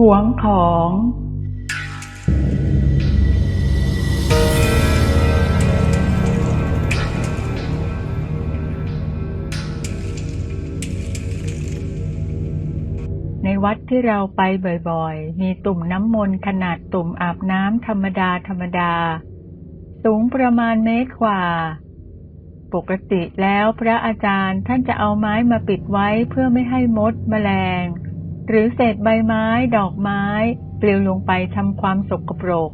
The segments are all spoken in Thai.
หวงของในวัดที่เราไปบ่อยๆ มีตุ่มน้ำมนต์ขนาดตุ่มอาบน้ำธรรมดาธรรมดา สูงประมาณเมตรกว่า ปกติแล้วพระอาจารย์ท่านจะเอาไม้มาปิดไว้เพื่อไม่ให้มดแมลง หรือเศษใบไม้ ดอกไม้ ปลิวลงไปทำความสกปรก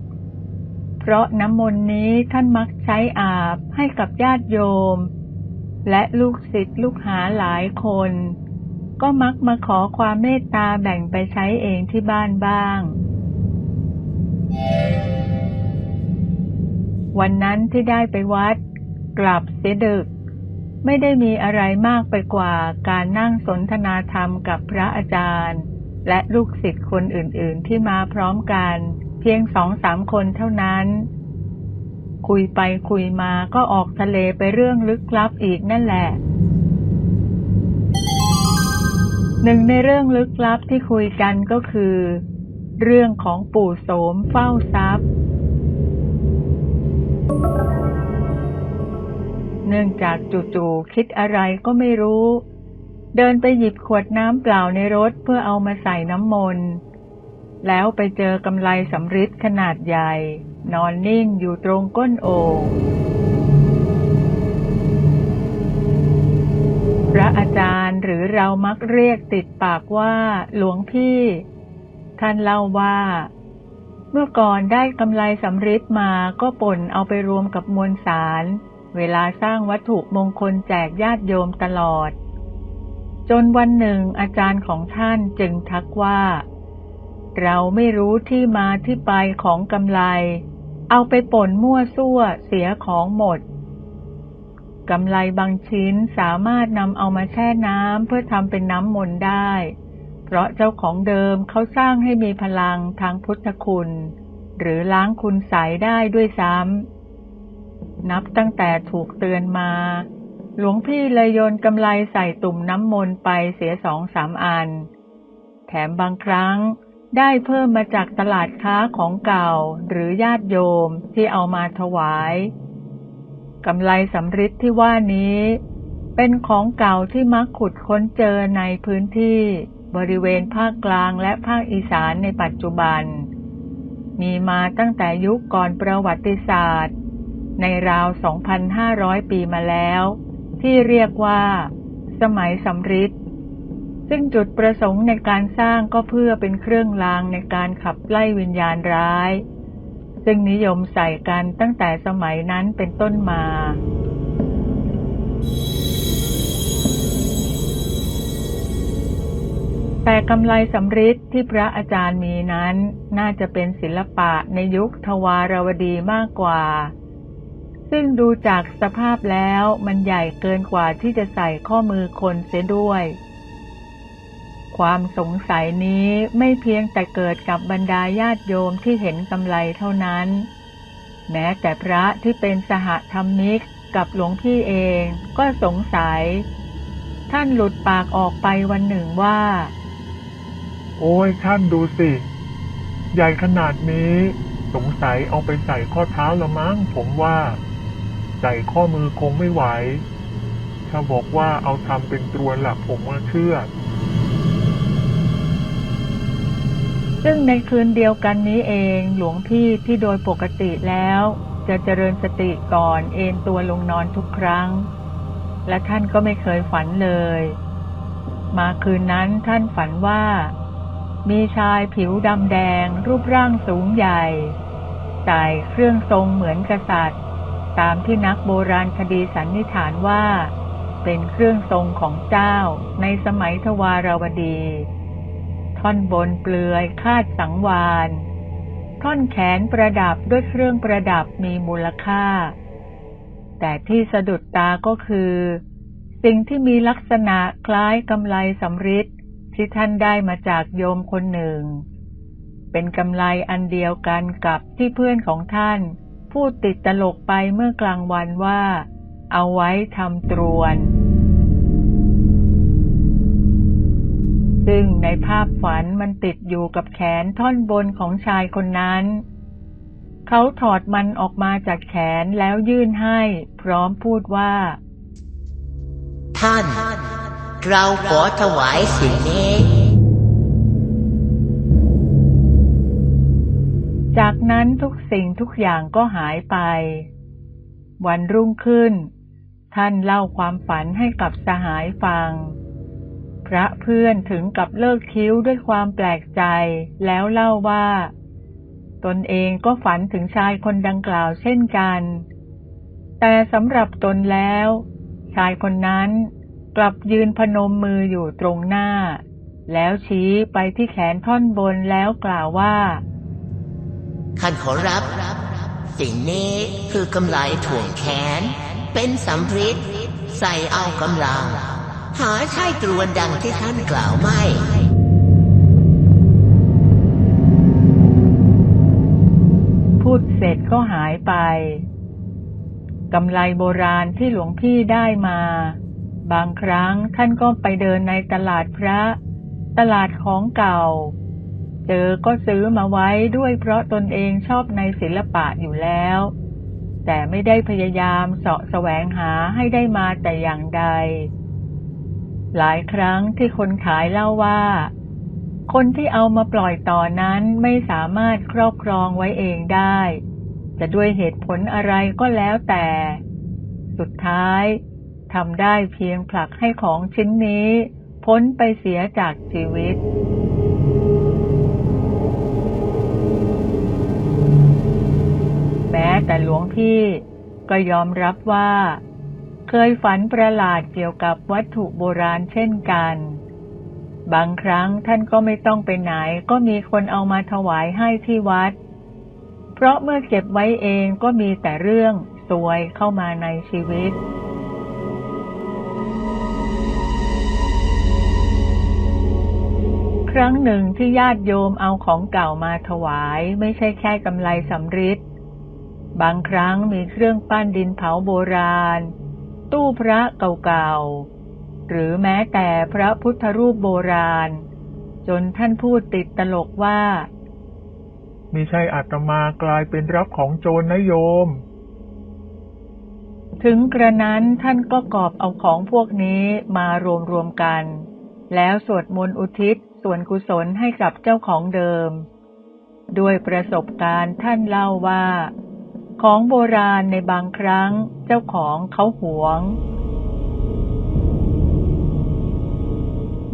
เพราะน้ำมนต์นี้ท่านมักใช้อาบให้กับญาติโยม และลูกศิษย์ลูกหาหลายคน ก็มักมาขอความเมตตาแบ่งไปใช้เองที่บ้านบ้าง วันนั้นที่ได้ไปวัด กลับเสียดึก ไม่ได้มีอะไรมากไปกว่าการนั่งสนทนาธรรมกับพระอาจารย์ และลูกศิษย์คนอื่นๆที่มาพร้อมกัน เพียงสองสามคนเท่านั้น คุยไปคุยมาก็ออกทะเลไปเรื่องลึกลับอีกนั่นแหละ หนึ่งในเรื่องลึกลับที่คุยกันก็คือ เรื่องของปู่โสมเฝ้าทรัพย์ เนื่องจากจู่ๆคิดอะไรก็ไม่รู้ เดินไปหยิบขวดน้ำเปล่าในรถเพื่อเอามาใส่น้ำมนต์แล้วไปเจอกำไลสำริดขนาดใหญ่ นอนนิ่งอยู่ตรงก้นโอ่งพระอาจารย์หรือเรามักเรียกติดปากว่า หลวงพี่ ท่านเล่าว่า เมื่อก่อนได้กำไลสำริดมาก็ป่นเอาไปรวมกับมวลสาร เวลาสร้างวัตถุมงคลแจกญาติโยมตลอด จนวันหนึ่งอาจารย์ของท่านจึงทักว่า เราไม่รู้ที่มาที่ไปของกำไลเอาไปป่นมั่วซั่วเสียของหมดกำไลบางชิ้นสามารถนำเอามาแช่น้ำเพื่อทำเป็นน้ำมนต์ได้ เพราะเจ้าของเดิมเขาสร้างให้มีพลังทางพุทธคุณ หรือล้างคุณใสได้ด้วยซ้ำ นับตั้งแต่ถูกเตือนมา หลวงพี่เลยโยนกำไลใส่ตุ่มน้ำมนต์ไปเสียสองสามอัน แถมบางครั้งได้เพิ่มมาจากตลาดค้าของเก่าหรือญาติโยมที่เอามาถวายกำไลสำริดที่ว่านี้ เป็นของเก่าที่มักขุดค้นเจอในพื้นที่บริเวณภาคกลางและภาคอีสานในปัจจุบัน มีมาตั้งแต่ยุคก่อนประวัติศาสตร์ ในราว 2,500 ปีมาแล้ว ที่เรียกว่า สมัยสำริดซึ่งจุดประสงค์ในการสร้างก็เพื่อเป็นเครื่องรางในการขับไล่วิญญาณร้าย ซึ่งนิยมใส่กันตั้งแต่สมัยนั้นเป็นต้นมา แต่กำไลสำริดที่พระอาจารย์มีนั้น น่าจะเป็นศิลปะในยุคทวารวดีมากกว่า ซึ่งดูจากสภาพแล้วมันใหญ่เกินกว่าที่จะใส่ข้อมือคนเสียด้วย ความสงสัยนี้ไม่เพียงแต่เกิดกับบรรดาญาติโยมที่เห็นกำไลเท่านั้น แม้แต่พระที่เป็นสหธรรมิกกับหลวงพี่เองก็สงสัย ท่านหลุดปากออกไปวันหนึ่งว่า โอ้ยท่านดูสิ ใหญ่ขนาดนี้ สงสัยเอาไปใส่ข้อเท้าละมั้งผมว่า ใส่ข้อมือคงไม่ไหว ถ้าบอกว่าเอาทำเป็นตรวนหละผมว่าเชื่อ ซึ่งในคืนเดียวกันนี้เองหลวงพี่ที่โดยปกติแล้ว จะเจริญสติก่อนเอนตัวลงนอนทุกครั้ง และท่านก็ไม่เคยฝันเลย มาคืนนั้นท่านฝันว่า มีชายผิวดำแดง รูปร่างสูงใหญ่ใส่เครื่องทรงเหมือนกษัตริย์ ตามที่นักโบราณคดีสันนิษฐานว่า เป็นเครื่องทรงของเจ้าในสมัยทวารวดี ท่อนบนเปลือยคาดสังวาน ท่อนแขนประดับด้วยเครื่องประดับมีมูลค่า แต่ที่สะดุดตาก็คือ สิ่งที่มีลักษณะคล้ายกำไลสำริดที่ท่านได้มาจากโยมคนหนึ่ง เป็นกำไลอันเดียวกันกับที่เพื่อนของท่าน พูดติดตลกไปเมื่อกลางวันว่า เอาไว้ทำตรวน ซึ่งในภาพฝันมันติดอยู่กับแขนท่อนบนของชายคนนั้น เขาถอดมันออกมาจากแขนแล้วยื่นให้ พร้อมพูดว่า ท่าน เราขอถวายสิ่งนี้ นั้นทุกสิ่งทุกอย่างก็หายไป วันรุ่งขึ้น ท่านเล่าความฝันให้กับสหายฟัง พระเพื่อนถึงกับเลิกคิ้วด้วยความแปลกใจ แล้วเล่าว่า ตนเองก็ฝันถึงชายคนดังกล่าวเช่นกัน แต่สำหรับตนแล้ว ชายคนนั้นกลับยืนพนมมืออยู่ตรงหน้า แล้วชี้ไปที่แขนท่อนบนแล้วกล่าวว่า ท่านขอรับ สิ่งนี้คือกำไลถ่วงแขน เป็นสำริดใส่เอากำลัง หาใช่ตรวนดังที่ท่านกล่าวไม่พูดเสร็จก็หายไป กำไลโบราณที่หลวงพี่ได้มา บางครั้งท่านก็ไปเดินในตลาดพระ ตลาดของเก่า เจอก็ซื้อมาไว้ด้วยเพราะตนเองชอบในศิลปะอยู่แล้ว แต่ไม่ได้พยายามเสาะแสวงหาให้ได้มาแต่อย่างใด หลายครั้งที่คนขายเล่าว่า คนที่เอามาปล่อยต่อนั้นไม่สามารถครอบครองไว้เองได้ จะด้วยเหตุผลอะไรก็แล้วแต่ สุดท้ายทำได้เพียงผลักให้ของชิ้นนี้ พ้นไปเสียจากชีวิต แม้แต่หลวงพี่ก็ยอมรับว่า เคยฝันประหลาดเกี่ยวกับวัตถุโบราณเช่นกัน บางครั้งท่านก็ไม่ต้องไปไหนก็มีคนเอามาถวายให้ที่วัด เพราะเมื่อเก็บไว้เองก็มีแต่เรื่องสวยเข้ามาในชีวิตครั้งหนึ่งที่ญาติโยมเอาของเก่ามาถวาย ไม่ใช่แค่กำไลสำริด บางครั้งมีเครื่องปั้นดินเผาโบราณ ตู้พระเก่าๆ หรือแม้แต่พระพุทธรูปโบราณ จนท่านพูดติดตลกว่ามิใช่อาตมากลายเป็นรับของโจรนะโยม ถึงกระนั้นท่านก็กอบเอาของพวกนี้มารวมรวมๆกัน แล้วสวดมนต์อุทิศส่วนกุศลให้กับเจ้าของเดิม ด้วยประสบการณ์ท่านเล่าว่า ของโบราณในบางครั้งเจ้าของเขาหวง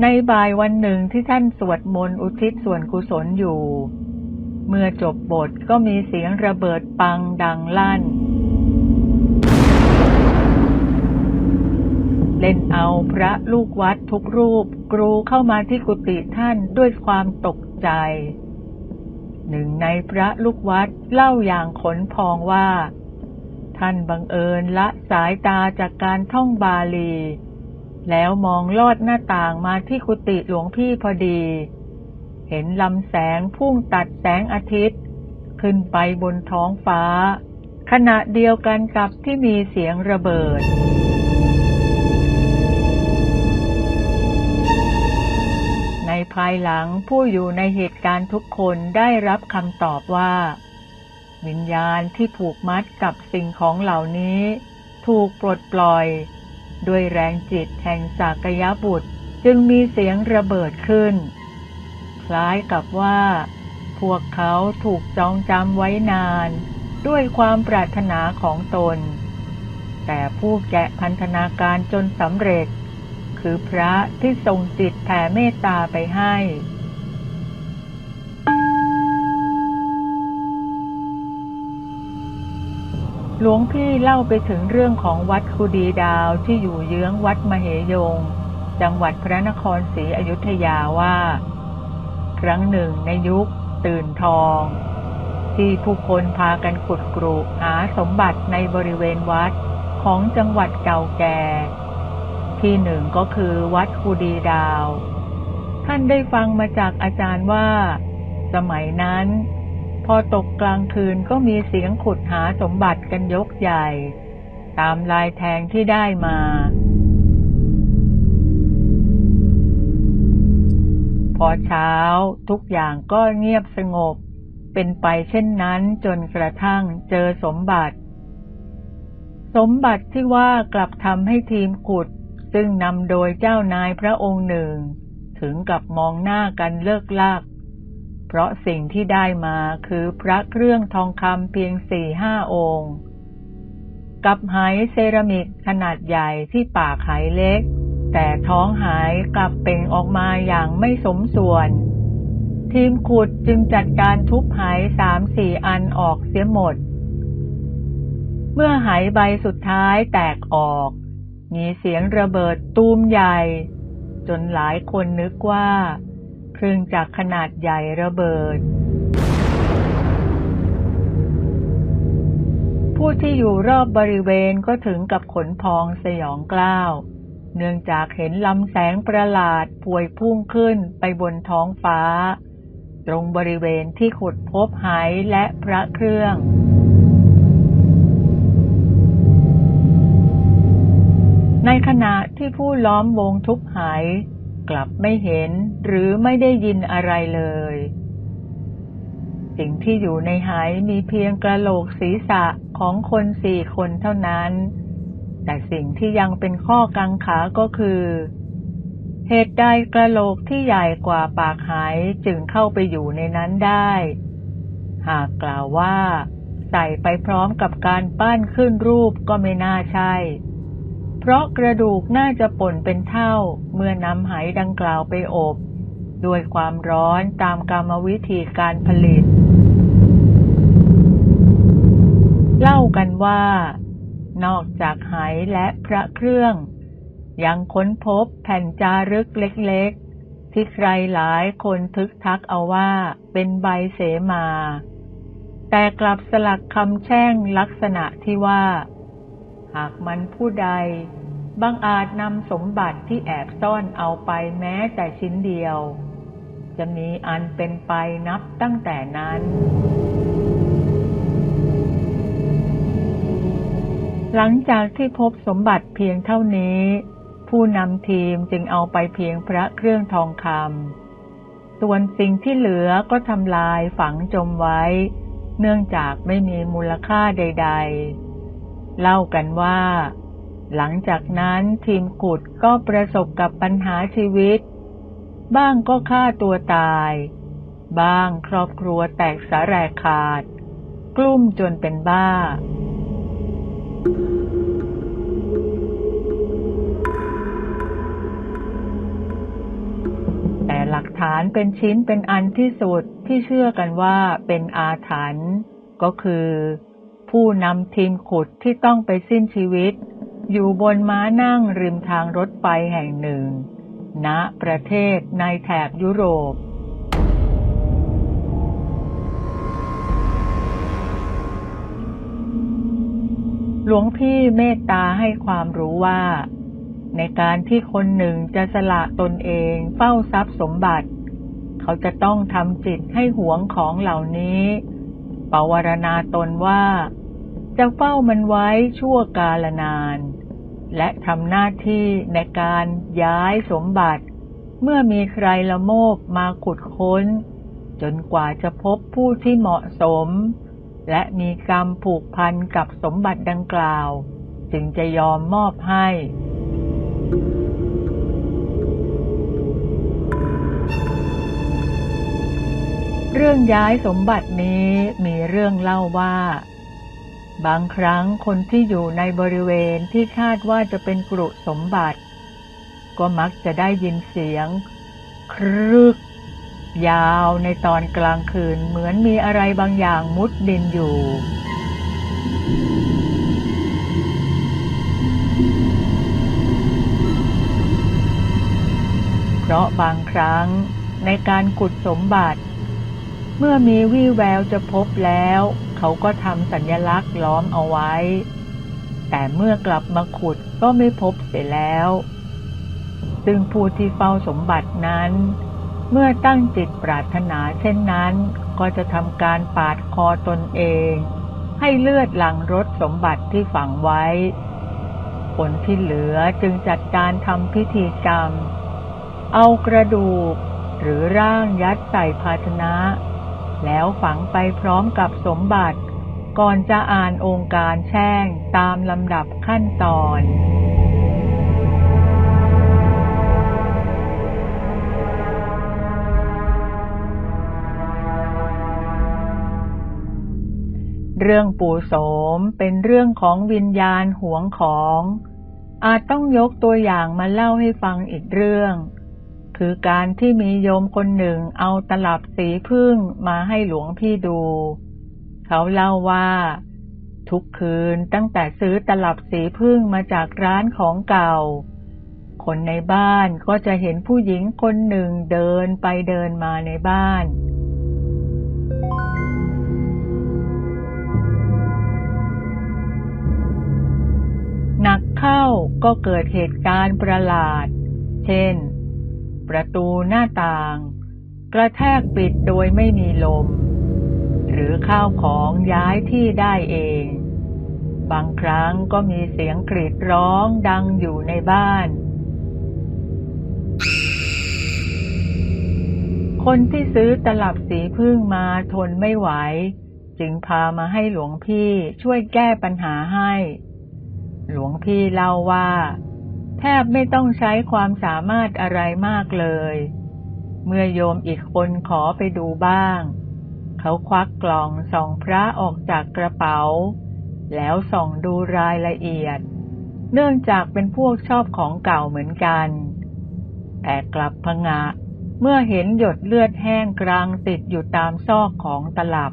ในบ่ายวันหนึ่งที่ท่านสวดมนต์อุทิศส่วนกุศลอยู่ เมื่อจบบทก็มีเสียงระเบิดปังดังลั่น เล่นเอาพระลูกวัดทุกรูปกรูเข้ามาที่กุฏิท่านด้วยความตกใจ หนึ่งในพระลูกวัดเล่าอย่างขนพองว่า ท่านบังเอิญละสายตาจากการท่องบาลี แล้วมองลอดหน้าต่างมาที่กุฏิหลวงพี่พอดี เห็นลำแสงพุ่งตัดแสงอาทิตย์ ขึ้นไปบนท้องฟ้า ขณะเดียวกันกับที่มีเสียงระเบิด ภายหลังผู้อยู่ในเหตุการณ์ทุกคนได้รับคำตอบว่า วิญญาณที่ผูกมัดกับสิ่งของเหล่านี้ ถูกปลดปล่อย ด้วยแรงจิตแห่งสากยบุตรจึงมีเสียงระเบิดขึ้น คล้ายกับว่า พวกเขาถูกจองจำไว้นาน ด้วยความปรารถนาของตน แต่ผู้แกะพันธนาการจนสำเร็จ คือพระที่ทรงจิตแผ่เมตตาไปให้หลวงพี่เล่าไปถึงเรื่องของวัดคูดีดาวที่อยู่เยื้องวัดมเหยง จังหวัดพระนครศรีอยุธยาว่า ครั้งหนึ่งในยุค ตื่นทอง ที่ผู้คนพากันขุดกรุหาสมบัติในบริเวณวัดของจังหวัดเก่าแก่ ที่หนึ่งก็คือวัดคูดีดาว ท่านได้ฟังมาจากอาจารย์ว่า สมัยนั้น พอตกกลางคืนก็มีเสียงขุดหาสมบัติกันยกใหญ่ ตามลายแทงที่ได้มา พอเช้าทุกอย่างก็เงียบสงบ เป็นไปเช่นนั้นจนกระทั่งเจอสมบัติสมบัติที่ว่ากลับทำให้ทีมขุด ซึ่งนำโดยเจ้านายพระองค์หนึ่ง ถึงกับมองหน้ากันเลิกลาก เพราะสิ่งที่ได้มาคือพระเครื่องทองคำเพียงสี่ห้าองค์ กับไหเซรามิกขนาดใหญ่ที่ปากไหเล็ก แต่ท้องหายกลับเป่งออกมาอย่างไม่สมส่วน ทีมขุดจึงจัดการทุบไหสามสี่อันออกเสียหมด เมื่อไหใบสุดท้ายแตกออก มีเสียงระเบิดตูมใหญ่ จนหลายคนนึกว่า เครื่องจักรขนาดใหญ่ระเบิด ผู้ที่อยู่รอบบริเวณก็ถึงกับขนพองสยองกล้าว เนื่องจากเห็นลำแสงประหลาดพวยพุ่งขึ้นไปบนท้องฟ้า ตรงบริเวณที่ขุดพบไหและพระเครื่อง ในขณะที่ผู้ล้อมวงทุบไหกลับไม่เห็นหรือไม่ได้ยินอะไรเลย สิ่งที่อยู่ในไหมีเพียงกระโหลกศีรษะของคนสี่คนเท่านั้น แต่สิ่งที่ยังเป็นข้อกังขาก็คือ เหตุใดกระโหลกที่ใหญ่กว่าปากไหจึงเข้าไปอยู่ในนั้นได้ หากกล่าวว่า ใส่ไปพร้อมกับการปั้นขึ้นรูปก็ไม่น่าใช่ เพราะกระดูกน่าจะป่นเป็นเท่า เมื่อนำไหดังกล่าวไปอบ ด้วยความร้อนตามกรรมวิธีการผลิต เล่ากันว่า นอกจากไหและพระเครื่อง ยังค้นพบแผ่นจารึกเล็กๆ ที่ใครหลายคนทึกทักเอาว่าเป็นใบเสมา แต่กลับสลักคำแช่งลักษณะที่ว่า หากมันผู้ใดบังอาจนำสมบัติที่แอบซ่อนเอาไปแม้แต่ชิ้นเดียว จะมีอันเป็นไปนับตั้งแต่นั้น หลังจากที่พบสมบัติเพียงเท่านี้ ผู้นำทีมจึงเอาไปเพียงพระเครื่องทองคำส่วนสิ่งที่เหลือก็ทำลายฝังจมไว้ เนื่องจากไม่มีมูลค่าใด ๆ เล่ากันว่า หลังจากนั้นทีมขุดก็ประสบกับปัญหาชีวิต บ้างก็ฆ่าตัวตาย บ้างครอบครัวแตกสาแรขาด กลุ้มจนเป็นบ้า แต่หลักฐานเป็นชิ้นเป็นอันที่สุดที่เชื่อกันว่าเป็นอาถรรพ์ก็คือ ผู้นำทีมขุดที่ต้องไปสิ้นชีวิต อยู่บนม้านั่งริมทางรถไฟแห่งหนึ่ง ณ ประเทศในแถบยุโรปหลวงพี่เมตตาให้ความรู้ว่า ในการที่คนหนึ่งจะสละตนเองเฝ้าทรัพย์สมบัติ เขาจะต้องทำจิตให้หวงของเหล่านี้ ปวารณาตนว่า จะเฝ้ามันไว้ชั่วกาลนาน และทำหน้าที่ในการย้ายสมบัติ เมื่อมีใครละโมบมาขุดค้น จนกว่าจะพบผู้ที่เหมาะสม และมีกรรมผูกพันกับสมบัติดังกล่าว จึงจะยอมมอบให้เรื่องย้ายสมบัตินี้มีเรื่องเล่าว่า บางครั้งคนที่อยู่ในบริเวณที่คาดว่าจะเป็นกรุสมบัติ ก็มักจะได้ยินเสียง ครึก ยาวในตอนกลางคืนเหมือนมีอะไรบางอย่างมุดดินอยู่เพราะบางครั้งในการขุดสมบัติ เมื่อมีวี่แววจะพบแล้ว เขาก็ทำสัญลักษณ์ล้อมเอาไว้ แต่เมื่อกลับมาขุดก็ไม่พบเสียแล้ว ซึ่งผู้ที่เฝ้าสมบัตินั้น เมื่อตั้งจิตปรารถนาเช่นนั้น ก็จะทำการปาดคอตนเอง ให้เลือดหลั่งรถสมบัติที่ฝังไว้คนที่เหลือจึงจัดการทำพิธีกรรม เอากระดูก หรือร่างยัดใส่ภาชนะ แล้วฝังไปพร้อมกับสมบัติ ก่อนจะอ่านองค์การแช่งตามลำดับขั้นตอนเรื่องปู่โสมเป็นเรื่องของวิญญาณหวงของ อาจต้องยกตัวอย่างมาเล่าให้ฟังอีกเรื่อง คือการที่มีโยมคนหนึ่งเอาตลับสีพึ่งมาให้หลวงพี่ดู เขาเล่าว่า ทุกคืนตั้งแต่ซื้อตลับสีพึ่งมาจากร้านของเก่า คนในบ้านก็จะเห็นผู้หญิงคนหนึ่งเดินไปเดินมาในบ้านหนักเข้าก็เกิดเหตุการณ์ประหลาด เช่น ประตูหน้าต่าง กระแทกปิดโดยไม่มีลม หรือข้าวของย้ายที่ได้เอง บางครั้งก็มีเสียงกรีดร้องดังอยู่ในบ้าน คนที่ซื้อตลับสีพึ่งมาทนไม่ไหว จึงพามาให้หลวงพี่ช่วยแก้ปัญหาให้ หลวงพี่เล่าว่า แทบไม่ต้องใช้ความสามารถอะไรมากเลย เมื่อโยมอีกคนขอไปดูบ้าง เขาควักกล่องส่องพระออกจากกระเป๋า แล้วส่องดูรายละเอียด เนื่องจากเป็นพวกชอบของเก่าเหมือนกัน แต่กลับพงะเมื่อเห็นหยดเลือดแห้งกลางติดอยู่ตามซอกของตลับ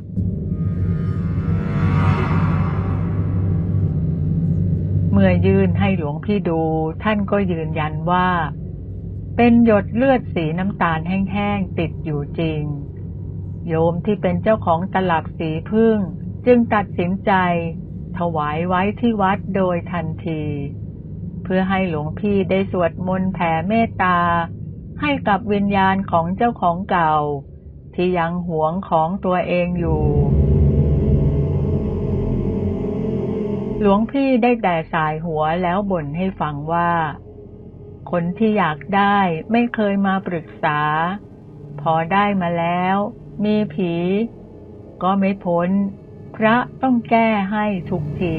ยื่นให้หลวงพี่ดู ท่านก็ยืนยันว่า เป็นหยดเลือดสีน้ำตาลแห้งๆติดอยู่จริง โยมที่เป็นเจ้าของตลับสีพึ่ง จึงตัดสินใจ ถวายไว้ที่วัดโดยทันที เพื่อให้หลวงพี่ได้สวดมนต์แผ่เมตตา ให้กับวิญญาณของเจ้าของเก่า ที่ยังหวงของตัวเองอยู่ หลวงพี่ได้แต่สายหัวแล้วบ่นให้ฟังว่า คนที่อยากได้ไม่เคยมาปรึกษา พอได้มาแล้ว มีผี ก็ไม่พ้น พระต้องแก้ให้ทุกที